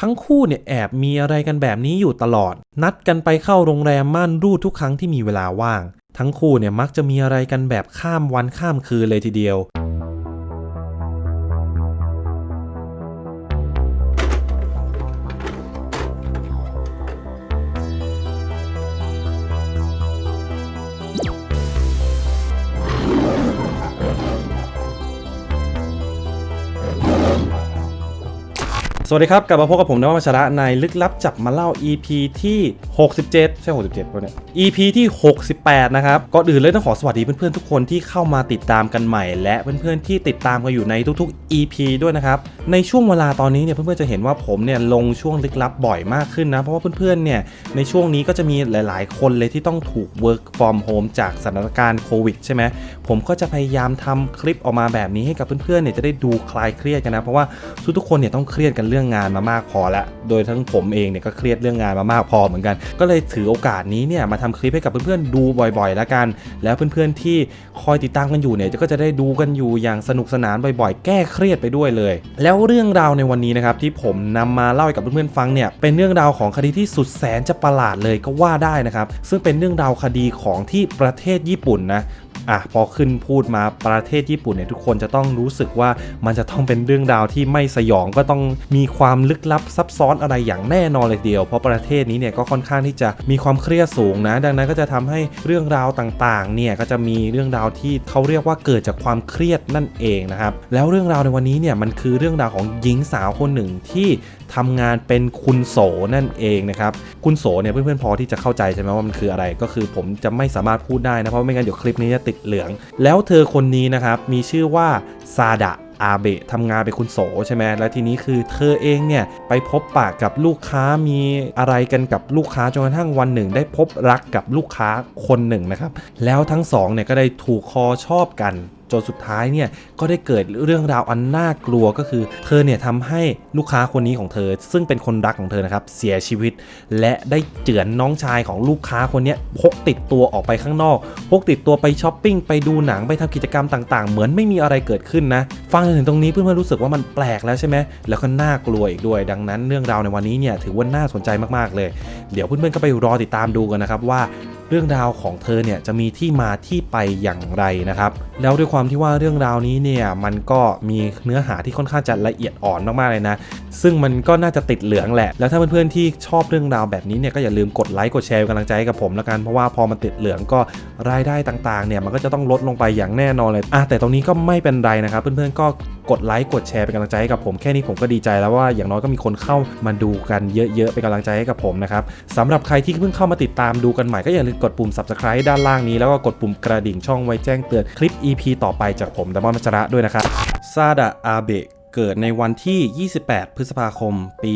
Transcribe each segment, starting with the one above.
ทั้งคู่เนี่ยแอบมีอะไรกันแบบนี้อยู่ตลอด นัดกันไปเข้าโรงแรมม่านรูดทุกครั้งที่มีเวลาว่าง ทั้งคู่เนี่ยมักจะมีอะไรกันแบบข้ามวันข้ามคืนเลยทีเดียว สวัสดีครับกลับมาพบกับผมนวัชระในลึกลับจับมาเล่า EP ที่ 67 ใช่ 67ป่ะเนี่ย EP ที่ 68 นะครับก่อนอื่นเลยต้องขอสวัสดีเพื่อนๆทุกคนที่เข้ามาติดตามกันใหม่ และเพื่อนๆที่ติดตามกันอยู่ในทุกๆ EP ด้วยนะครับในช่วงเวลาตอนนี้เนี่ยเพื่อนๆจะเห็นว่าผมเนี่ยลงช่วงลึกลับบ่อยมากขึ้นนะเพราะว่าเพื่อนๆเนี่ยในช่วงนี้ก็จะมีหลาย ๆ คนเลยที่ต้องถูก work from home จากสถานการณ์โควิดใช่ไหมผมก็จะพยายามทำคลิปออกมาแบบนี้ให้กับเพื่อนๆเนี่ยจะได้ดูคลายเครียดกันนะเพราะว่าทุกๆคนเนี่ยต้องเครียดกันเรื่องงานมามากพอแล้ว โดยทั้งผมเองเนี่ยก็เครียดเรื่องงานมามากพอเหมือนกัน ก็เลยถือโอกาสนี้เนี่ยมาทำคลิปให้กับเพื่อนๆดูบ่อยๆ แล้วกัน แล้วเพื่อนๆที่คอยติดตามกันอยู่เนี่ยก็จะได้ดูกันอยู่อย่างสนุกสนานบ่อยๆ แก้เครียดไปด้วยเลย แล้วเรื่องราวในวันนี้นะครับที่ผมนำมาเล่าให้กับเพื่อนๆฟังเนี่ยเป็นเรื่องราวของคดีที่สุดแสนจะประหลาดเลยก็ว่าได้นะครับซึ่งเป็นเรื่องราวคดีของที่ประเทศญี่ปุ่นนะ อะพอขึ้นพูดมาประเทศญี่ปุ่นเนี่ยทุกคนจะต้องรู้สึกว่ามันจะต้องเป็นเรื่องราวที่ไม่สยองก็ต้องมีความลึกลับซับซ้อนอะไรอย่างแน่นอนเลยเดียว เพราะประเทศนี้เนี่ยก็ค่อนข้างที่จะมีความเครียดสูงนะ ดังนั้นก็จะทำให้เรื่องราวต่างๆเนี่ยก็จะมีเรื่องราวที่เขาเรียกว่าเกิดจากความเครียดนั่นเองนะครับแล้วเรื่องราวในวันนี้เนี่ยมันคือเรื่องราวของหญิงสาวคนหนึ่งที่ ทำงานเป็นคุณโสนั่นเองนะครับคุณโสเนี่ยเพื่อนๆพอที่จะเข้าใจใช่ไหมว่ามันคืออะไร ก็คือผมจะไม่สามารถพูดได้นะเพราะไม่งั้นเดี๋ยวคลิปนี้จะติดเหลือง แล้วเธอคนนี้นะครับมีชื่อว่าซาดะอาเบะทำงานเป็นคุณโสใช่ไหมแล้วทีนี้คือเธอเองเนี่ยไปพบปากกับลูกค้ามีอะไรกันกับลูกค้าจนกระทั่งวันหนึ่ง ได้พบรักกับลูกค้าคนหนึ่งนะครับแล้วทั้งสองเนี่ยก็ได้ถูกคอชอบกัน จนสุดท้ายเนี่ยก็ได้เกิดเรื่องราวอันน่ากลัวก็คือ เธอเนี่ยทำให้ลูกค้าคนนี้ของเธอ ซึ่งเป็นคนรักของเธอนะครับเสียชีวิต และได้เจือนน้องชายของลูกค้าคนนี้พกติดตัวออกไปข้างนอก พกติดตัวไปช้อปปิ้งไปดูหนังไปทำกิจกรรมต่าง ๆ เหมือนไม่มีอะไรเกิดขึ้นนะฟังจนถึงตรงนี้เพื่อนๆรู้สึกว่ามันแปลกแล้วใช่ไหมแล้วก็น่ากลัวอีกด้วย ดังนั้นเรื่องราวในวันนี้เนี่ยถือว่าน่าสนใจมากๆเลย เดี๋ยวเพื่อนๆก็ไปรอติดตามดูกันนะครับว่า เรื่องราวของเธอเนี่ยจะมีที่มาที่ไปอย่างไรนะครับ แล้วด้วยความที่ว่าเรื่องราวนี้เนี่ยมันก็มีเนื้อหาที่ค่อนข้างจะละเอียดอ่อนมากๆเลยนะ ซึ่งมันก็น่าจะติดเหลืองแหละ แล้วถ้าเพื่อนๆที่ชอบเรื่องราวแบบนี้เนี่ยก็อย่าลืมกดไลค์กดแชร์กำลังใจให้กับผมละกันเพราะว่าพอมันติดเหลืองก็รายได้ต่างๆเนี่ยมันก็จะต้องลดลงไปอย่างแน่นอนเลยอะแต่ตรงนี้ก็ไม่เป็นไรนะครับ เพื่อนๆก็ กดไลค์กดแชร์เป็นกำลังใจให้กับผมแค่นี้ผมก็ดีใจแล้วว่าอย่างน้อยก็มีคนเข้ามาดูกันเยอะๆเป็นกำลังใจให้กับผมนะครับสำหรับใครที่เพิ่งเข้ามาติดตามดูกันใหม่ก็อย่าลืมกดปุ่ม subscribe ด้านล่างนี้แล้วก็กดปุ่มกระดิ่งช่องไว้แจ้งเตือนคลิป EP ต่อไปจากผมดมอนมัชระด้วยนะครับซาดะอาเบะเกิดในวันที่ 28 พฤษภาคม ปี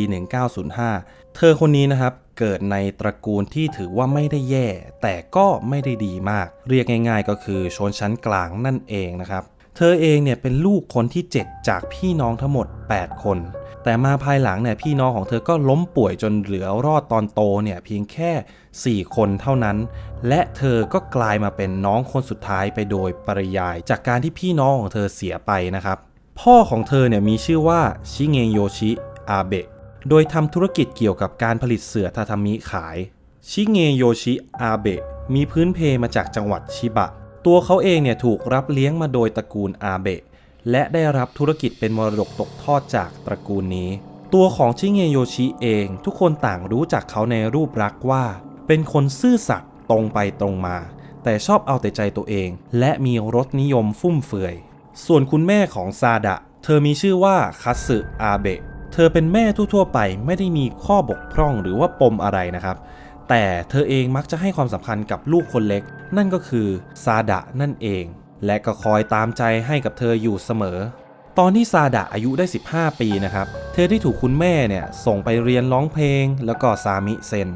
1905 เธอคนนี้นะครับ เกิดในตระกูลที่ถือว่าไม่ได้แย่ แต่ก็ไม่ได้ดีมาก เรียกง่ายๆก็คือชนชั้นกลางนั่นเองนะครับ เธอเองเนี่ยเป็นลูกคนที่ 7 จากพี่น้องทั้งหมด 8 คน แต่มาภายหลังเนี่ยพี่น้องของเธอก็ล้มป่วยจนเหลือรอดตอนโตเนี่ยเพียงแค่ 4 คนเท่านั้น และเธอก็กลายมาเป็นน้องคนสุดท้ายไปโดยปริยาย จากการที่พี่น้องของเธอเสียไปนะครับ พ่อของเธอเนี่ยมีชื่อว่าชิเงโยชิอาเบะ โดยทำธุรกิจเกี่ยวกับการผลิตเสื่อทาทามิขาย ชิเงโยชิอาเบะมีพื้นเพมาจากจังหวัดชิบะ ตัวเขาเองเนี่ยถูกรับเลี้ยงมาโดยตระกูลอาเบะ และได้รับธุรกิจเป็นมรดกตกทอดจากตระกูลนี้ ตัวของชิเงโยชิเองทุกคนต่างรู้จักเขาในรูปลักษณ์ว่า เป็นคนซื่อสัตย์ตรงไปตรงมา แต่ชอบเอาแต่ใจตัวเอง และมีรสนิยมฟุ่มเฟือย ส่วนคุณแม่ของซาดะ เธอมีชื่อว่าคัตสึอาเบะ เธอเป็นแม่ทั่วๆไปไม่ได้มีข้อบกพร่องหรือว่าปมอะไรนะครับ แต่เธอเองมักจะให้ความสำคัญกับลูกคนเล็ก นั่นก็คือซาดะนั่นเอง และก็คอยตามใจให้กับเธออยู่เสมอ ตอนที่ซาดะอายุได้ 15 ปีนะครับ เธอได้ถูกคุณแม่เนี่ยส่งไปเรียนร้องเพลง แล้วก็ซามิเซน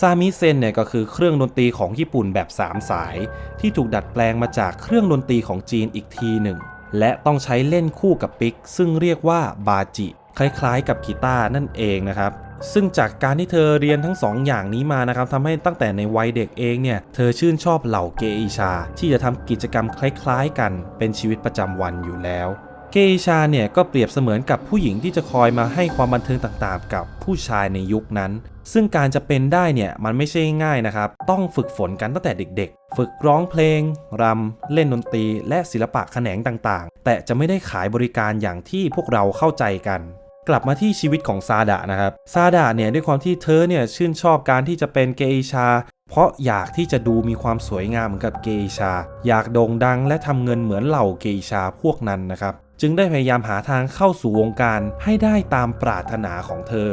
ซามิเซนเนี่ยก็คือเครื่องดนตรีของญี่ปุ่นแบบ 3 สาย ที่ถูกดัดแปลงมาจากเครื่องดนตรีของจีนอีกทีหนึ่ง และต้องใช้เล่นคู่กับปิก ซึ่งเรียกว่าบาจิ คล้ายๆ กับกีตาร์นั่นเองนะครับ ซึ่งจากการที่เธอเรียนทั้งสองอย่างนี้มานะครับทำให้ตั้งแต่ในวัยเด็กเองเนี่ยเธอชื่นชอบเหล่าเกอิชา ที่จะทำกิจกรรมคล้ายๆ กัน เป็นชีวิตประจำวันอยู่แล้วเกอิชาเนี่ยก็เปรียบเสมือนกับผู้หญิงที่จะคอยมาให้ความบันเทิงต่างๆ กับผู้ชายในยุคนั้น ซึ่งการจะเป็นได้เนี่ยมันไม่ใช่ง่ายนะครับ ต้องฝึกฝนกันตั้งแต่เด็ก ๆ ฝึกร้องเพลงรำเล่นดนตรี และศิลปะแขนงต่างๆ แต่จะไม่ได้ขายบริการอย่างที่พวกเราเข้าใจกัน กลับมาที่ชีวิตของซาดะนะครับซาดะเนี่ยด้วยความที่เธอเนี่ยชื่นชอบการที่จะเป็นเกอิชา เพราะอยากที่จะดูมีความสวยงามเหมือนกับเกอิชา อยากโด่งดังและทำเงินเหมือนเหล่าเกอิชาพวกนั้นนะครับจึงได้พยายามหาทางเข้าสู่วงการให้ได้ตามปรารถนาของเธอ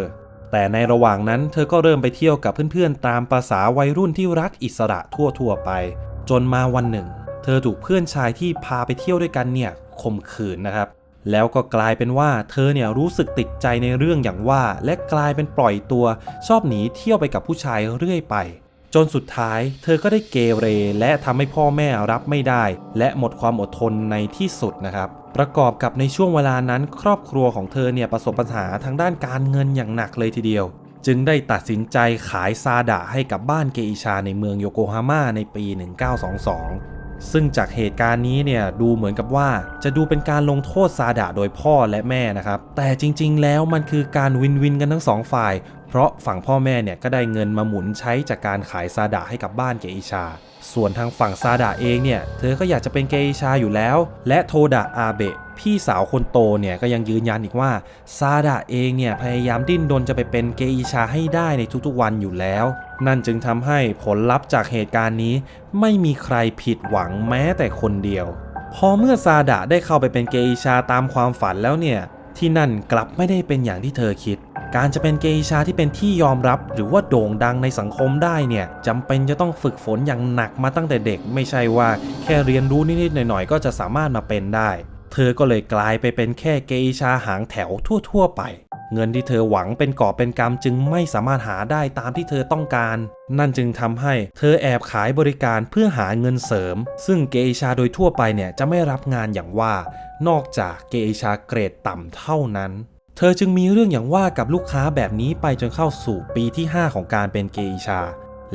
แต่ในระหว่างนั้นเธอก็เริ่มไปเที่ยวกับเพื่อนๆ ตามประษาวัยรุ่นที่รักอิสระทั่วๆไป จนมาวันหนึ่ง เธอถูกเพื่อนชายที่พาไปเที่ยวด้วยกันเนี่ยข่มขืนนะครับ แล้วก็กลายเป็นว่าเธอเนี่ยรู้สึกติดใจในเรื่องอย่างว่า และกลายเป็นปล่อยตัวชอบหนีเที่ยวไปกับผู้ชายเรื่อยไป จนสุดท้าย เธอก็ได้เกเรและทำให้พ่อแม่รับไม่ได้ และหมดความอดทนในที่สุดนะครับ ประกอบกับในช่วงเวลานั้น ครอบครัวของเธอเนี่ยประสบปัญหาทางด้านการเงินอย่างหนักเลยทีเดียว จึงได้ตัดสินใจขายซาดะให้กับบ้านเกอิชาในเมืองโยโกฮาม่าในปี 1922 ซึ่งจากเหตุการณ์นี้เนี่ยดูเหมือนกับว่าจะดูเป็นการลงโทษซาดะโดยพ่อและแม่นะครับ แต่จริงๆ แล้วมันคือการวินวินกันทั้งสองฝ่าย เพราะฝั่งพ่อแม่เนี่ยก็ได้เงินมาหมุนใช้จากการขายซาดะให้กับบ้านเกอิชา ส่วนทางฝั่งซาดะเองเนี่ย เธอก็อยากจะเป็นเกอิชาอยู่แล้ว และโทดะอาเบะพี่สาวคนโตเนี่ยก็ยังยืนยันอีกว่าซาดะเองเนี่ยพยายามดิ้นรนจะไปเป็นเกอิชาให้ได้ในทุกๆวันอยู่แล้ว นั่นจึงทำให้ผลลัพธ์จากเหตุการณ์นี้ ไม่มีใครผิดหวังแม้แต่คนเดียว พอเมื่อซาดะได้เข้าไปเป็นเกอิชาตามความฝันแล้วเนี่ยที่นั่นกลับไม่ได้เป็นอย่างที่เธอคิด การจะเป็นเกอิชาที่เป็นที่ยอมรับ หรือว่าโด่งดังในสังคมได้เนี่ยจำเป็นจะต้องฝึกฝนอย่างหนักมาตั้งแต่เด็ก ไม่ใช่ว่าแค่เรียนรู้นิดๆหน่อยๆ ก็จะสามารถมาเป็นได้ เธอก็เลยกลายไปเป็นแค่เกอิชาหางแถวทั่ว ๆ ไป เงินที่เธอหวังเป็นกอบเป็นกำจึงไม่สามารถหาได้ตามที่เธอต้องการ นั่นจึงทำให้เธอแอบขายบริการเพื่อหาเงินเสริม ซึ่งเกอิชาโดยทั่วไปเนี่ยจะไม่รับงานอย่างว่า นอกจากเกอิชาเกรดต่ำเท่านั้น เธอจึงมีเรื่องอย่างว่ากับลูกค้าแบบนี้ไปจนเข้าสู่ปีที่ 5 ของการเป็นเกอิชา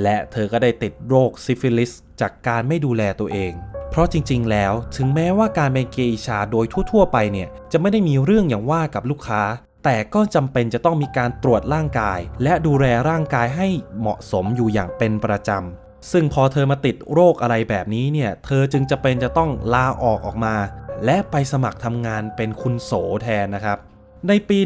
และเธอก็ได้ติดโรคซิฟิลิสจากการไม่ดูแลตัวเอง เพราะจริง ๆ แล้วถึงแม้ว่าการเป็นเกอิชาโดยทั่ว ๆ ไปเนี่ยจะไม่ได้มีเรื่องอย่างว่ากับลูกค้า แต่ก็จำเป็นจะต้องมีการตรวจร่างกาย และดูแลร่างกายให้เหมาะสมอยู่อย่างเป็นประจำซึ่งพอเธอมาติดโรคอะไรแบบนี้เนี่ยเธอจึงจะเป็นจะต้องลาออกออกมา และไปสมัครทำงานเป็นคุณโสแทนนะครับ ในปี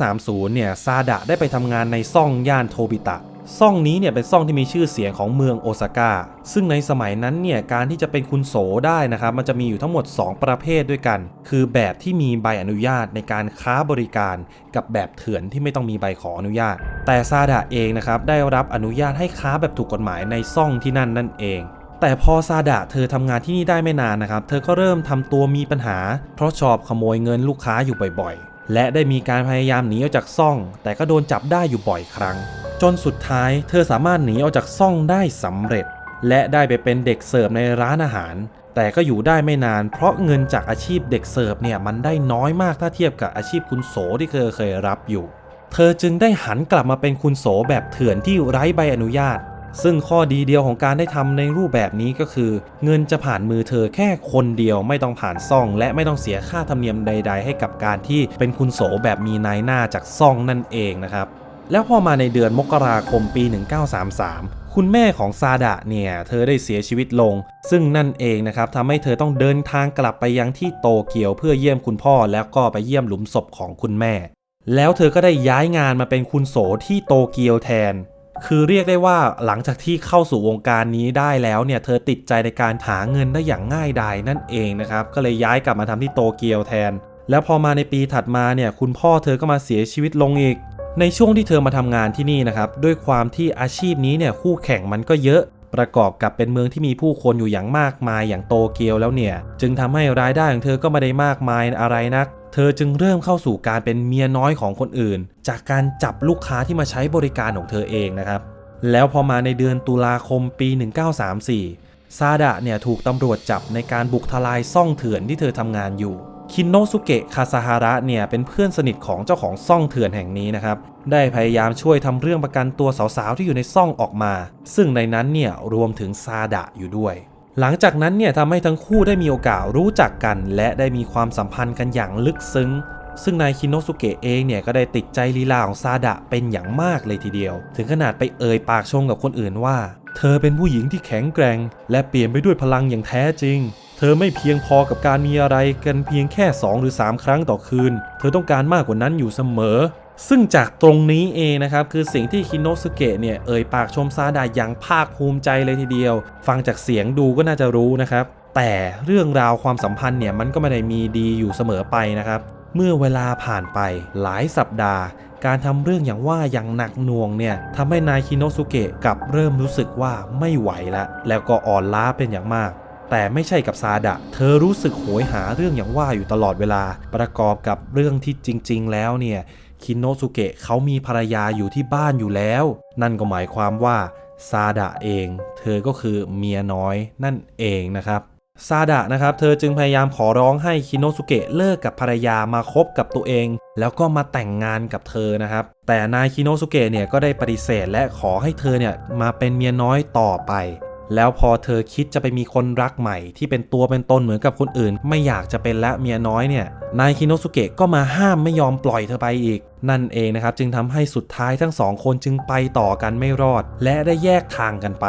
1930 เนี่ยซาดะได้ไปทำงานในซ่องย่านโทบิตะ ซ่องนี้เนี่ยเป็นซ่องที่มีชื่อเสียงของเมืองโอซาก้า ซึ่งในสมัยนั้นเนี่ยการที่จะเป็นคุณโสได้นะครับ มันจะมีอยู่ทั้งหมด 2 ประเภทด้วยกัน คือแบบที่มีใบอนุญาตในการค้าบริการ กับแบบเถื่อนที่ไม่ต้องมีใบขออนุญาต แต่ซาดะเองนะครับได้รับอนุญาตให้ค้าแบบถูกกฎหมายในซ่องที่นั่นนั่นเองแต่พอซาดะเธอทำงานที่นี่ได้ไม่นานนะครับ เธอก็เริ่มทำตัวมีปัญหา เพราะชอบขโมยเงินลูกค้าอยู่บ่อยๆ และได้มีการพยายามหนีออกจากซ่อง แต่ก็โดนจับได้อยู่บ่อยครั้ง จนสุดท้ายเธอสามารถหนีออกจากซ่องได้สำเร็จ และได้ไปเป็นเด็กเสิร์ฟในร้านอาหาร แต่ก็อยู่ได้ไม่นาน เพราะเงินจากอาชีพเด็กเสิร์ฟเนี่ยมันได้น้อยมากถ้าเทียบกับอาชีพคุณโสที่เธอเคยรับอยู่ เธอจึงได้หันกลับมาเป็นคุณโสแบบเถื่อนที่ไร้ใบอนุญาต ซึ่งข้อดีเดียวของการได้ทำในรูปแบบนี้ก็คือ เงินจะผ่านมือเธอแค่คนเดียวไม่ต้องผ่านซ่อง และไม่ต้องเสียค่าธรรมเนียมใด ๆ ให้กับการที่เป็นคุณโสแบบมีนายหน้าจากซ่องนั่นเองนะครับแล้วพอมาในเดือนมกราคมปี 1933 คุณแม่ของซาดะเนี่ย เธอได้เสียชีวิตลง ซึ่งนั่นเองนะครับทำให้เธอต้องเดินทางกลับไปยังที่โตเกียวเพื่อเยี่ยมคุณพ่อแล้วก็ไปเยี่ยมหลุมศพของคุณแม่ แล้วเธอก็ได้ย้ายงานมาเป็นคุณโสที่โตเกียวแทน คือเรียกได้ว่าหลังจากที่เข้าสู่วงการนี้ได้แล้วเนี่ย เธอติดใจในการหาเงินได้อย่างง่ายดายนั่นเองนะครับ ก็เลยย้ายกลับมาทำที่โตเกียวแทน แล้วพอมาในปีถัดมาเนี่ยคุณพ่อเธอก็มาเสียชีวิตลงอีก ในช่วงที่เธอมาทำงานที่นี่นะครับ ด้วยความที่อาชีพนี้เนี่ยคู่แข่งมันก็เยอะ ประกอบกับเป็นเมืองที่มีผู้คนอยู่อย่างมากมายอย่างโตเกียวแล้วเนี่ย จึงทำให้รายได้ของเธอก็ไม่ได้มากมายอะไรนัก เธอจึงเริ่มเข้าสู่การเป็นเมียน้อยของคนอื่น จากการจับลูกค้าที่มาใช้บริการของเธอเองนะครับ แล้วพอมาในเดือนตุลาคมปี 1934ซาดะเนี่ยถูกตำรวจจับในการบุกทลายซ่องเถื่อนที่เธอทำงานอยู่ คินโนสุเกะคาซาฮาระเนี่ยเป็นเพื่อนสนิทของเจ้าของซ่องเถื่อนแห่งนี้นะครับ ได้พยายามช่วยทำเรื่องประกันตัวสาวๆที่อยู่ในซ่องออกมา ซึ่งในนั้นเนี่ยรวมถึงซาดะอยู่ด้วย หลังจากนั้นเนี่ยทำให้ทั้งคู่ได้มีโอกาสรู้จักกัน และได้มีความสัมพันธ์กันอย่างลึกซึ้ง ซึ่งนายคินโนสุเกะเองเนี่ยก็ได้ติดใจลีลาของซาดะเป็นอย่างมากเลยทีเดียว ถึงขนาดไปเอ่ยปากชมกับคนอื่นว่า เธอเป็นผู้หญิงที่แข็งแกร่ง และเปลี่ยนไปด้วยพลังอย่างแท้จริง เธอไม่เพียงพอกับการมีอะไรกันเพียงแค่ 2 หรือ 3 ครั้งต่อคืน เธอต้องการมากกว่านั้นอยู่เสมอ ซึ่งจากตรงนี้เองนะครับ คือสิ่งที่คินโนสุเกะเนี่ย เอ่ยปากชมซาดะอย่างภาคภูมิใจเลยทีเดียว ฟังจากเสียงดูก็น่าจะรู้นะครับ แต่เรื่องราวความสัมพันธ์เนี่ยมันก็ไม่ได้มีดีอยู่เสมอไปนะครับเมื่อเวลาผ่านไปหลายสัปดาห์ การทำเรื่องอย่างว่าอย่างหนักหน่วงเนี่ยทำให้นายคิโนสุเกะกลับเริ่มรู้สึกว่าไม่ไหวละแล้วก็อ่อนล้าเป็นอย่างมาก แต่ไม่ใช่กับซาดะ เธอรู้สึกโหยหาเรื่องอย่างว่าอยู่ตลอดเวลา ประกอบกับเรื่องที่จริง ๆ แล้วเนี่ย คินโนสุเกะเขามีภรรยาอยู่ที่บ้านอยู่แล้ว นั่นก็หมายความว่าซาดะเอง เธอก็คือเมียน้อยนั่นเองนะครับซาดะนะครับ เธอจึงพยายามขอร้องให้คิโนสุเกะเลิกกับภรรยามาคบกับตัวเอง แล้วก็มาแต่งงานกับเธอนะครับ แต่นายคิโนสุเกะเนี่ยก็ได้ปฏิเสธและขอให้เธอเนี่ยมาเป็นเมียน้อยต่อไป แล้วพอเธอคิดจะไปมีคนรักใหม่ ที่เป็นตัวเป็นตนเหมือนกับคนอื่น ไม่อยากจะเป็นละเมียน้อยเนี่ยนายคิโนสุเกะก็มาห้ามไม่ยอมปล่อยเธอไปอีก นั่นเองนะครับจึงทำให้สุดท้ายทั้งสองคนจึงไปต่อกันไม่รอด และได้แยกทางกันไป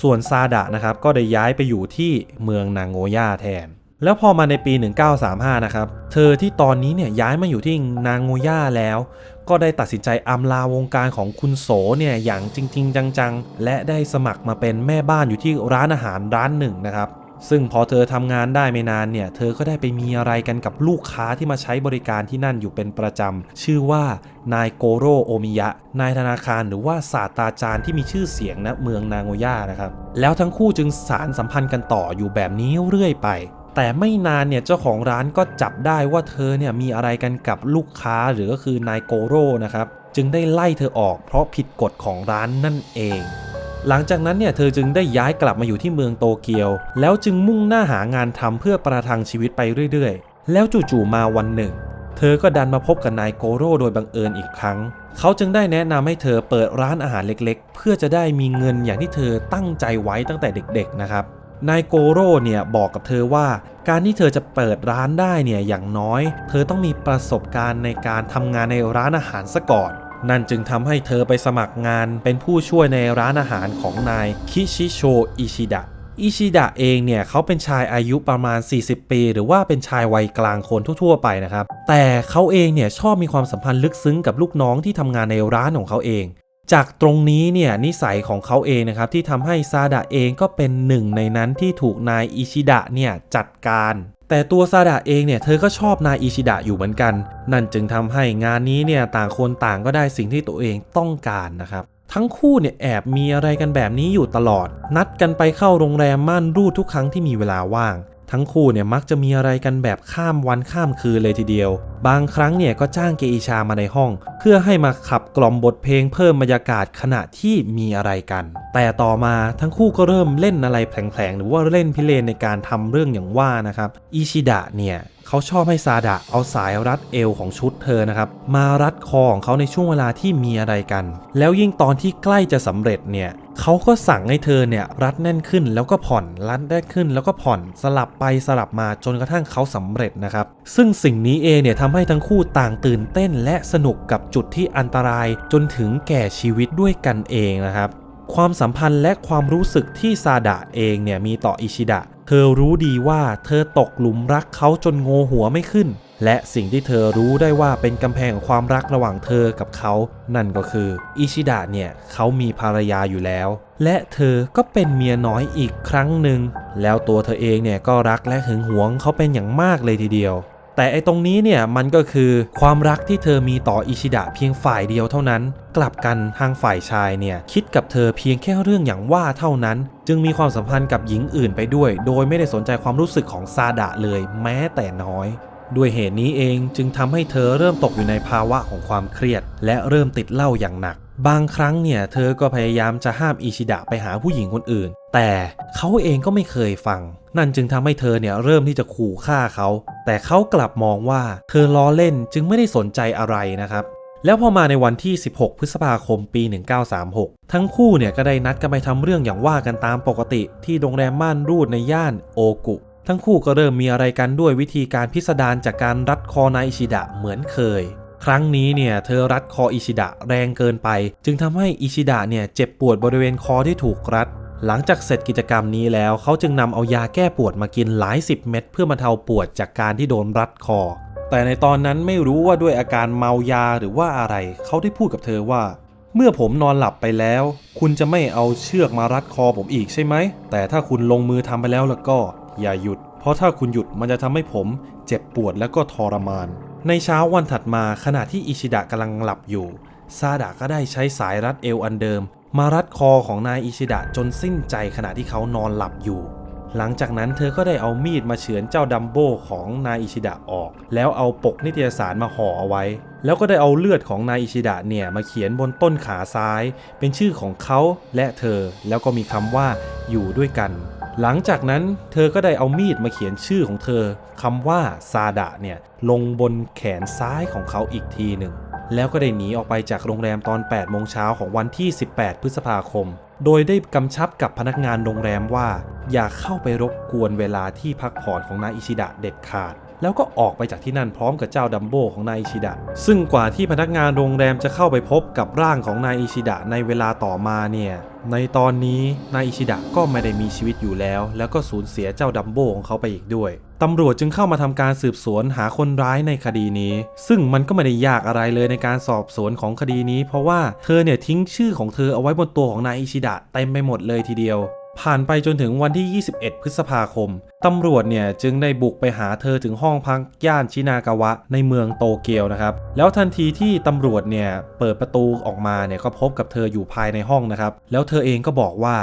ส่วนซาดะนะครับก็ได้ย้ายไปอยู่ที่เมืองนางโงย่าแทน แล้วพอมาในปี 1935 นะครับ เธอที่ตอนนี้เนี่ยย้ายมาอยู่ที่นางโงย่าแล้ว ก็ได้ตัดสินใจอำลาวงการของคุณโสเนี่ยอย่างจริง ๆ จัง ๆ และได้สมัครมาเป็นแม่บ้านอยู่ที่ร้านอาหารร้านหนึ่งนะครับ ซึ่งพอเธอทำงานได้ไม่นานเนี่ย เธอก็ได้ไปมีอะไรกันกับลูกค้าที่มาใช้บริการที่นั่นอยู่เป็นประจำ ชื่อว่านายโกโรโอมิยะ นายธนาคารหรือว่าศาสตราจารย์ที่มีชื่อเสียงณเมืองนางโงย่านะครับ แล้วทั้งคู่จึงสารสัมพันธ์กันต่ออยู่แบบนี้เรื่อยไป แต่ไม่นานเนี่ยเจ้าของร้านก็จับได้ว่าเธอเนี่ยมีอะไรกันกับลูกค้าหรือก็คือนายโกโร่นะครับจึงได้ไล่เธอออกเพราะผิดกฎของร้านนั่นเอง หลังจากนั้นเนี่ยเธอจึงได้ย้ายกลับมาอยู่ที่เมืองโตเกียว แล้วจึงมุ่งหน้าหางานทำเพื่อประทังชีวิตไปเรื่อยๆ แล้วจู่ๆมาวันหนึ่ง เธอก็ดันมาพบกับนายโกโร่โดยบังเอิญอีกครั้ง เขาจึงได้แนะนำให้เธอเปิดร้านอาหารเล็กๆ เพื่อจะได้มีเงินอย่างที่เธอตั้งใจไว้ตั้งแต่เด็กๆนะครับ นายโกโร่เนี่ยบอกกับเธอว่า การที่เธอจะเปิดร้านได้เนี่ยอย่างน้อย เธอต้องมีประสบการณ์ในการทำงานในร้านอาหารซะก่อน นั่นจึงทำให้เธอไปสมัครงานเป็นผู้ช่วยในร้านอาหารของนายคิชิโชอิชิดะอิชิดะเองเนี่ยเขาเป็นชายอายุประมาณ 40 ปี หรือว่าเป็นชายวัยกลางคนทั่วๆไปนะครับ แต่เขาเองเนี่ยชอบมีความสัมพันธ์ลึกซึ้งกับลูกน้องที่ทำงานในร้านของเขาเอง จากตรงนี้เนี่ยนิสัยของเขาเองนะครับที่ทำให้ซาดะเองก็เป็นหนึ่งในนั้นที่ถูกนายอิชิดะเนี่ยจัดการ แต่ตัวซาดะเองเนี่ยเธอก็ชอบนายอิชิดะอยู่เหมือนกัน นั่นจึงทำให้งานนี้เนี่ยต่างคนต่างก็ได้สิ่งที่ตัวเองต้องการนะครับทั้งคู่เนี่ยแอบมีอะไรกันแบบนี้อยู่ตลอด นัดกันไปเข้าโรงแรมม่านรูดทุกครั้งที่มีเวลาว่าง ทั้งคู่เนี่ยมักจะมีอะไรกันแบบข้ามวันข้ามคืนเลยทีเดียว บางครั้งเนี่ยก็จ้างเกอิชามาในห้อง เพื่อให้มาขับกล่อมบทเพลงเพิ่มบรรยากาศขณะที่มีอะไรกัน แต่ต่อมาทั้งคู่ก็เริ่มเล่นอะไรแผลงๆ หรือว่าเล่นพิเรนในการทำเรื่องอย่างว่านะครับอิชิดะเนี่ย เขาชอบให้ซาดะเอาสายรัดเอวของชุดเธอนะครับ มารัดคอของเขาในช่วงเวลาที่มีอะไรกัน แล้วยิ่งตอนที่ใกล้จะสำเร็จเนี่ยเขาก็สั่งให้เธอเนี่ยรัดแน่นขึ้นแล้วก็ผ่อนรัดแน่นขึ้น แล้วก็ผ่อนสลับไปสลับมาจนกระทั่งเขาสำเร็จนะครับ ซึ่งสิ่งนี้เองเนี่ยทำให้ทั้งคู่ต่างตื่นเต้นและสนุกกับจุดที่อันตรายจนถึงแก่ชีวิตด้วยกันเองนะครับความสัมพันธ์และความรู้สึกที่ซาดะเองเนี่ยมีต่ออิชิดะ เธอรู้ดีว่าเธอตกหลุมรักเขาจนโงหัวไม่ขึ้น และสิ่งที่เธอรู้ได้ว่าเป็นกำแพงของความรักระหว่างเธอกับเขา นั่นก็คืออิชิดะเนี่ยเขามีภรรยาอยู่แล้ว และเธอก็เป็นเมียน้อยอีกครั้งหนึ่งแล้วตัวเธอเองเนี่ยก็รักและหึงหวงเขาเป็นอย่างมากเลยทีเดียว แต่ไอตรงนี้เนี่ยมันก็คือความรักที่เธอมีต่ออิชิดะเพียงฝ่ายเดียวเท่านั้น กลับกันทางฝ่ายชายเนี่ยคิดกับเธอเพียงแค่เรื่องอย่างว่าเท่านั้น จึงมีความสัมพันธ์กับหญิงอื่นไปด้วย โดยไม่ได้สนใจความรู้สึกของซาดะเลยแม้แต่น้อยด้วยเหตุนี้เองจึงทำให้เธอเริ่มตกอยู่ในภาวะของความเครียด และเริ่มติดเหล้าอย่างหนักบางครั้งเนี่ยเธอก็พยายามจะห้ามอิชิดะไปหาผู้หญิงคนอื่น แต่เขาเองก็ไม่เคยฟัง นั่นจึงทำให้เธอเนี่ยเริ่มที่จะขู่ฆ่าเขา แต่เขากลับมองว่าเธอล้อเล่นจึงไม่ได้สนใจอะไรนะครับแล้วพอมาในวันที่ 16 พฤษภาคม ปี 1936 ทั้งคู่เนี่ยก็ได้นัดกันไปทำเรื่องอย่างว่ากันตามปกติที่โรงแรมม่านรูดในย่านโอกุ ทั้งคู่ก็เริ่มมีอะไรกันด้วยวิธีการพิสดารจากการรัดคอนายอิชิดะเหมือนเคย ครั้งนี้เนี่ยเธอรัดคออิชิดะแรงเกินไป จึงทำให้อิชิดะเนี่ยเจ็บปวดบริเวณคอที่ถูกรัด หลังจากเสร็จกิจกรรมนี้แล้วเขาจึงนำเอายาแก้ปวดมากินหลายสิบเม็ดเพื่อบรรเทาปวดจากการที่โดนรัดคอ แต่ในตอนนั้นไม่รู้ว่าด้วยอาการเมายาหรือว่าอะไร เขาได้พูดกับเธอว่า เมื่อผมนอนหลับไปแล้ว คุณจะไม่เอาเชือกมารัดคอผมอีกใช่ไหม แต่ถ้าคุณลงมือทำไปแล้วแล้วก็ อย่าหยุด เพราะถ้าคุณหยุดมันจะทำให้ผม เจ็บปวดแล้วก็ทรมาน ในเช้าวันถัดมาขณะที่อิชิดะกำลังหลับอยู่ ซาดะก็ได้ใช้สายรัดเอวอันเดิม มารัดคอของนายอิชิดะจนสิ้นใจขณะที่เขานอนหลับอยู่ หลังจากนั้นเธอก็ได้เอามีดมาเฉือนเจ้าดัมโบของนายอิชิดะออก แล้วเอาปกนิตยสารมาห่อเอาไว้ แล้วก็ได้เอาเลือดของนายอิชิดะเนี่ยมาเขียนบนต้นขาซ้าย เป็นชื่อของเขาและเธอแล้วก็มีคำว่าอยู่ด้วยกัน หลังจากนั้นเธอก็ได้เอามีดมาเขียนชื่อของเธอคำว่าซาดะเนี่ยลงบนแขนซ้ายของเขาอีกทีหนึ่ง แล้วก็ได้หนีออกไปจากโรงแรมตอน 8 โมงเช้าของวันที่ 18 พฤษภาคม โดยได้กำชับกับพนักงานโรงแรมว่า อย่าเข้าไปรบกวนเวลาที่พักผ่อนของนายอิชิดะเด็ดขาด แล้วก็ออกไปจากที่นั่นพร้อมกับเจ้าดัมโบของนายอิชิดะ ซึ่งกว่าที่พนักงานโรงแรมจะเข้าไปพบกับร่างของนายอิชิดะในเวลาต่อมาเนี่ยในตอนนี้นายอิชิดะก็ไม่ได้มีชีวิตอยู่แล้ว แล้วก็สูญเสียเจ้าดัมโบของเขาไปอีกด้วยตำรวจจึงเข้ามาทำการสืบสวนหาคนร้ายในคดีนี้ ซึ่งมันก็ไม่ได้ยากอะไรเลยในการสอบสวนของคดีนี้ เพราะว่าเธอเนี่ยทิ้งชื่อของเธอเอาไว้บนตัวของนายอิชิดะเต็มไปหมดเลยทีเดียว ผ่านไปจนถึงวันที่ 21 พฤษภาคม ตำรวจเนี่ยจึงได้บุกไปหาเธอถึงห้องพักย่านชินากาวะในเมืองโตเกียวนะครับ แล้วทันทีที่ตำรวจเนี่ยเปิดประตูออกมาเนี่ยก็พบกับเธออยู่ภายในห้องนะครับ แล้วเธอเองก็บอกว่า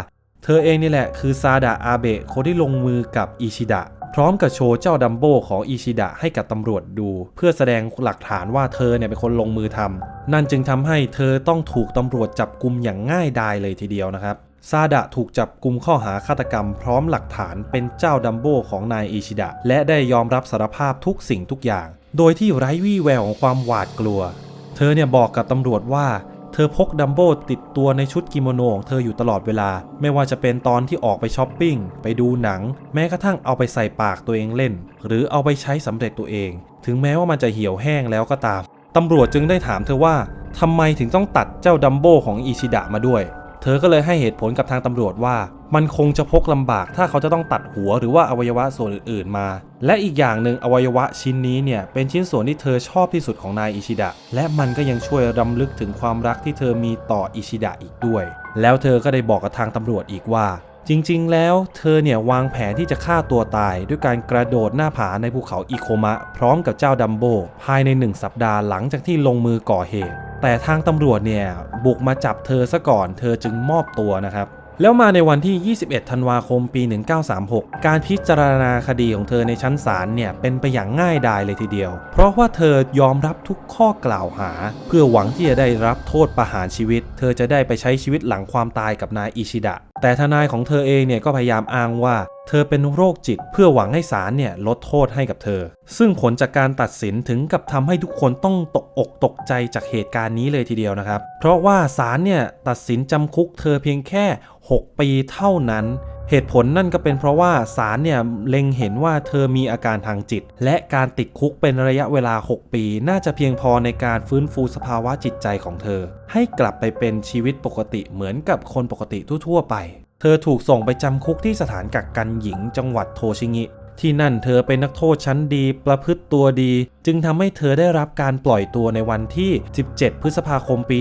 เธอเองนี่แหละคือซาดะอาเบะคนที่ลงมือกับอิชิดะ พร้อมกับโชว์เจ้าดัมโบของอิชิดะให้กับตำรวจดู เพื่อแสดงหลักฐานว่าเธอเนี่ยเป็นคนลงมือทำนั่นจึงทำให้เธอต้องถูกตำรวจจับกุมอย่างง่ายดายเลยทีเดียวนะครับ ซาดะถูกจับกุมข้อหาฆาตกรรมพร้อมหลักฐานเป็นเจ้าดัมโบของนายอิชิดะ และได้ยอมรับสารภาพทุกสิ่งทุกอย่าง โดยที่ไร้วี่แววของความหวาดกลัว เธอเนี่ยบอกกับตำรวจว่า เธอพกดัมโบติดตัวในชุดกิโมโนของเธออยู่ตลอดเวลา ไม่ว่าจะเป็นตอนที่ออกไปช้อปปิ้ง ไปดูหนัง แม้กระทั่งเอาไปใส่ปากตัวเองเล่น หรือเอาไปใช้สำเร็จตัวเอง ถึงแม้ว่ามันจะเหี่ยวแห้งแล้วก็ตามตำรวจจึงได้ถามเธอว่าทำไมถึงต้องตัดเจ้าดัมโบของอิชิดะมาด้วย เธอก็เลยให้เหตุผลกับทางตำรวจว่า มันคงจะพกลำบากถ้าเขาจะต้องตัดหัวหรือว่าอวัยวะส่วนอื่นๆมา และอีกอย่างหนึ่งอวัยวะชิ้นนี้เนี่ยเป็นชิ้นส่วนที่เธอชอบที่สุดของนายอิชิดะ และมันก็ยังช่วยรำลึกถึงความรักที่เธอมีต่ออิชิดะอีกด้วย แล้วเธอก็ได้บอกกับทางตำรวจอีกว่าจริงๆ แล้วเธอเนี่ยวางแผนที่จะฆ่าตัวตาย ด้วยการกระโดดหน้าผาในภูเขาอิโคมะ พร้อมกับเจ้าดัมโบ ภายในหนึ่งสัปดาห์หลังจากที่ลงมือก่อเหตุ แต่ทางตำรวจเนี่ยบุกมาจับเธอซะก่อน เธอจึงมอบตัวนะครับ แล้วมาในวันที่ 21 ธันวาคมปี 1936 การพิจารณาคดีของเธอในชั้นศาลเนี่ยเป็นไปอย่างง่ายดายเลยทีเดียว เพราะว่าเธอยอมรับทุกข้อกล่าวหา เพื่อหวังที่จะได้รับโทษประหารชีวิต เธอจะได้ไปใช้ชีวิตหลังความตายกับนายอิชิดะ แต่ทนายของเธอเองเนี่ยก็พยายามอ้างว่า เธอเป็นโรคจิตเพื่อหวังให้ศาลเนี่ยลดโทษให้กับเธอ ซึ่งผลจากการตัดสินถึงกับทำให้ทุกคนต้องตกอกตกใจจากเหตุการณ์นี้เลยทีเดียวนะครับ เพราะว่าศาลเนี่ยตัดสินจำคุกเธอเพียงแค่ 6 ปีเท่านั้น เหตุผลนั่นก็เป็นเพราะว่าศาลเนี่ยเล็งเห็นว่าเธอมีอาการทางจิต และการติดคุกเป็นระยะเวลา 6 ปี น่าจะเพียงพอในการฟื้นฟูสภาวะจิตใจของเธอ ให้กลับไปเป็นชีวิตปกติเหมือนกับคนปกติทั่ว ๆ ไป เธอถูกส่งไปจำคุกที่สถานกักกันหญิงจังหวัดโทชิงิ ที่นั่นเธอเป็นนักโทษชั้นดี ประพฤติตัวดี จึงทำให้เธอได้รับการปล่อยตัวในวันที่ 17 พฤษภาคมปี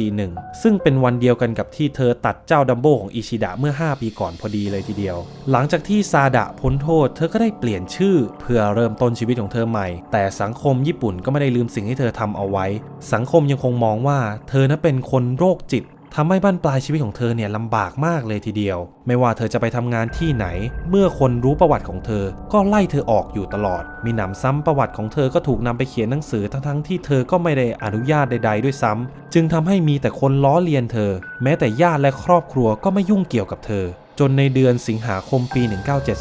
1941 ซึ่งเป็นวันเดียวกันกับที่เธอตัดเจ้าดัมโบของอิชิดะเมื่อ 5 ปีก่อนพอดีเลยทีเดียว หลังจากที่ซาดะพ้นโทษ เธอก็ได้เปลี่ยนชื่อ เพื่อเริ่มต้นชีวิตของเธอใหม่ แต่สังคมญี่ปุ่นก็ไม่ได้ลืมสิ่งที่เธอทำเอาไว้ สังคมยังคงมองว่า เธอนั้นเป็นคนโรคจิต ทำให้บั้นปลายชีวิตของเธอเนี่ยลำบากมากเลยทีเดียว ไม่ว่าเธอจะไปทำงานที่ไหน เมื่อคนรู้ประวัติของเธอ ก็ไล่เธอออกอยู่ตลอด มีหนำซ้ำประวัติของเธอก็ถูกนำไปเขียนหนังสือทั้งๆที่เธอก็ไม่ได้อนุญาตใด ๆ ด้วยซ้ำจึงทำให้มีแต่คนล้อเลียนเธอ แม้แต่ญาติและครอบครัวก็ไม่ยุ่งเกี่ยวกับเธอ จนในเดือนสิงหาคมปี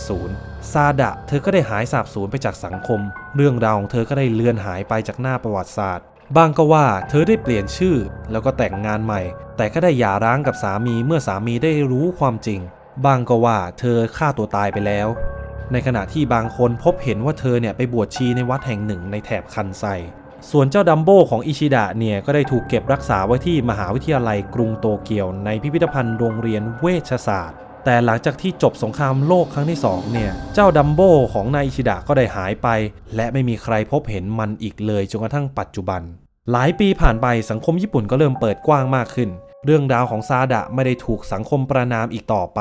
1970 ซาดะ เธอก็ได้หายสาบสูญไปจากสังคม เรื่องราวของเธอก็ได้เลือนหายไปจากหน้าประวัติศาสตร์ บางก็ว่าเธอได้เปลี่ยนชื่อแล้วก็แต่งงานใหม่ แต่ก็ได้หย่าร้างกับสามีเมื่อสามีได้รู้ความจริงบางก็ว่าเธอฆ่าตัวตายไปแล้ว ในขณะที่บางคนพบเห็นว่าเธอเนี่ยไปบวชชีในวัดแห่งหนึ่งในแถบคันไซ ส่วนเจ้าดัมโบของอิชิดะเนี่ยก็ได้ถูกเก็บรักษาไว้ที่มหาวิทยาลัยกรุงโตเกียวในพิพิธภัณฑ์โรงเรียนเวชศาสตร์ แต่หลังจากที่จบสงครามโลกครั้งที่สองเนี่ย เจ้าดัมโบของนายอิชิดะก็ได้หายไป และไม่มีใครพบเห็นมันอีกเลยจนกระทั่งปัจจุบัน หลายปีผ่านไปสังคมญี่ปุ่นก็เริ่มเปิดกว้างมากขึ้น เรื่องราวของซาดะไม่ได้ถูกสังคมประนามอีกต่อไป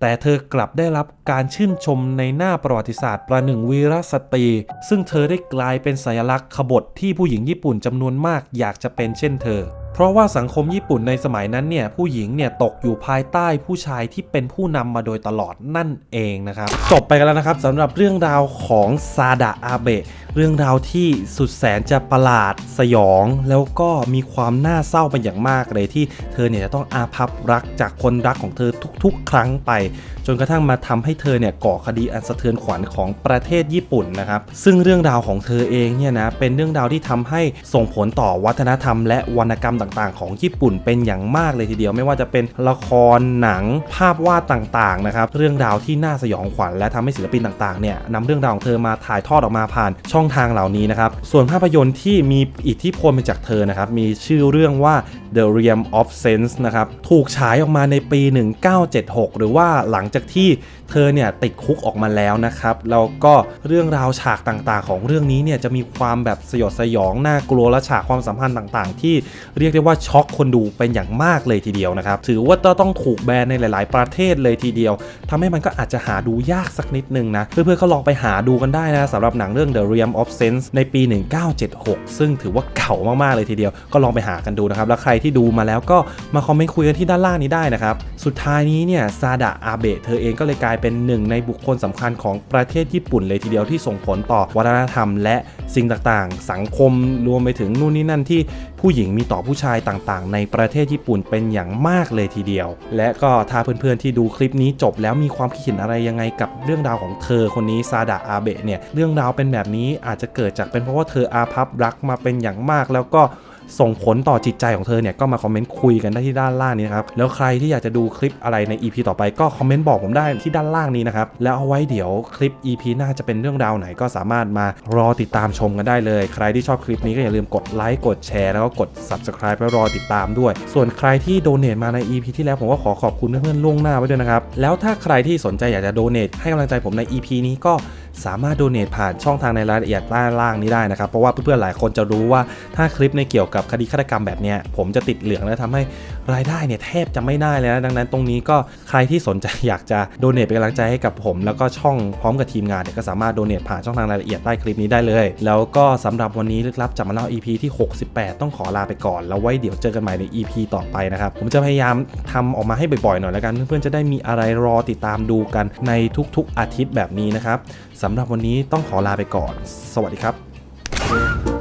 แต่เธอกลับได้รับการชื่นชมในหน้าประวัติศาสตร์ ประหนึ่งวีรสตรี ซึ่งเธอได้กลายเป็นสัญลักษณ์ขบฏที่ผู้หญิงญี่ปุ่นจำนวนมากอยากจะเป็นเช่นเธอ เพราะว่าสังคมญี่ปุ่นในสมัยนั้นเนี่ยผู้หญิงเนี่ยตกอยู่ภายใต้ผู้ชายที่เป็นผู้นำมาโดยตลอดนั่นเองนะครับ จบไปกันแล้วนะครับสำหรับเรื่องราวของซาดะอาเบะ เรื่องราวที่สุดแสนจะประหลาดสยอง แล้วก็มีความน่าเศร้าเป็นอย่างมากเลยที่เธอเนี่ยจะต้องอาภัพรักจากคนรักของเธอทุกๆ ครั้งไป จนกระทั่งมาทำให้เธอเนี่ยก่อคดีอันสะเทือนขวัญของประเทศญี่ปุ่นนะครับซึ่งเรื่องราวของเธอเองเนี่ยนะเป็นเรื่องราวที่ทำให้ส่งผลต่อวัฒนธรรม และวรรณกรรมต่างๆ ของญี่ปุ่นเป็นอย่างมากเลยทีเดียวไม่ว่าจะเป็นละครหนังภาพวาดต่างๆนะครับเรื่องราวที่น่าสยองขวัญและทำให้ศิลปินต่างๆเนี่ยนำเรื่องราวของเธอมาถ่ายทอดออกมาผ่านช่ององทางเหล่านี้นะครับ ส่วนภาพยนตร์ที่มีอิทธิพลมาจากเธอนะครับ มีชื่อเรื่องว่า The Realm of Sense นะครับ ถูกฉายออกมาในปี 1976 หรือว่าหลังจากที่เธอเนี่ยติดคุกออกมาแล้วนะครับ แล้วก็เรื่องราวฉากต่างๆ ของเรื่องนี้เนี่ยจะมีความแบบสยดสยอง น่ากลัวและฉากความสัมพันธ์ต่างๆ ที่เรียกได้ว่าช็อกคนดูเป็นอย่างมากเลยทีเดียวนะครับ ถือว่าต้องถูกแบนในหลาย ๆ ประเทศเลยทีเดียวทำให้มันก็อาจจะหาดูยากสักนิดนึงนะ เพื่อนๆก็ลองไปหาดูกันได้นะสำหรับหนังเรื่อง The Realm of Sense ในปี 1976 ซึ่งถือว่าเก่ามาก ๆ เลยทีเดียวก็ลองไปหากันดูนะครับ แล้วใครที่ดูมาแล้วก็มาคอมเมนต์คุยกันที่ด้านล่างนี้ได้นะครับ สุดท้ายนี้เนี่ยซาดะอาเบะเธอเองก็เลยกลายเป็นหนึ่งในบุคคลสำคัญของประเทศญี่ปุ่นเลยทีเดียวที่ส่งผลต่อวัฒนธรรม และสิ่งต่างๆ สังคมรวมไปถึงนู่นนี่นั่นที่ ผู้หญิงมีต่อผู้ชายต่างๆ ในประเทศญี่ปุ่นเป็นอย่างมากเลยทีเดียว และก็ถ้าเพื่อนๆที่ดูคลิปนี้จบแล้วมีความคิดเห็นอะไรยังไงกับเรื่องราวของเธอคนนี้ซาดะอาเบะเนี่ยเรื่องราวเป็นแบบนี้อาจจะเกิดจากเป็นเพราะว่าเธออาภัพรักมาเป็นอย่างมากแล้วก็ ส่งผลต่อจิตใจของเธอเนี่ยก็มาคอมเมนต์คุยกันได้ที่ด้านล่างนี้นะครับแล้วใครที่อยากจะดูคลิปอะไรใน EP ต่อไปก็คอมเมนต์บอกผมได้ที่ด้านล่างนี้นะครับแล้วเอาไว้เดี๋ยวคลิป EP หน้าจะเป็นเรื่องราวไหนก็สามารถมารอติดตามชมกันได้เลย ใครที่ชอบคลิปนี้ก็อย่าลืมกดไลค์กดแชร์แล้วก็กด subscribe เพื่อรอติดตามด้วย ส่วนใครที่โดเน a มาใน EP ที่แล้วผมก็ขอขอบคุณเพื่อนๆล่วงหน้าไว้ด้วยนะครับแล้วถ้าใครที่สนใจอยากจะโดเน a ให้กำลังใจผมใน EP นี้ก็ สามารถโดเน a ผ่านช่องทางในรายละเอียดด้านล่างนี้ได้นะครับ เพราะว่าเพื่อนๆหลายคนจะรู้ว่าถ้าคลิปในเกี่ยวกับคดีฆาตกรรมแบบเนี้ยผมจะติดเหลืองและทำให้รายได้เนี่ยแทบจะไม่ได้เลยนะดังนั้นตรงนี้ก็ใครที่สนใจอยากจะโดเน a เป็นกำลังใจให้กับผม แล้วก็ช่องพร้อมกับทีมงานเนี่ยก็สามารถโดเน a ผ่านช่องทางรายละเอียดใต้คลิปนี้ได้เลย แล้วก็สำหรับวันนี้ลึกลับจับมาเล่า EP ที่ 68 ต้องขอลาไปก่อน แล้วไว้เดี๋ยวเจอกันใหม่ใน EP ต่อไปนะครับผมจะพยายามทำออกมาให้บ่อยๆหน่อยแล้วกันเพื่อนๆจะได้มีอะไรรอติดตามดูกันในทุกๆอาทิตย์แบบนี้นะครับสำหรับวันนี้ต้องขอลาไปก่อน สวัสดีครับ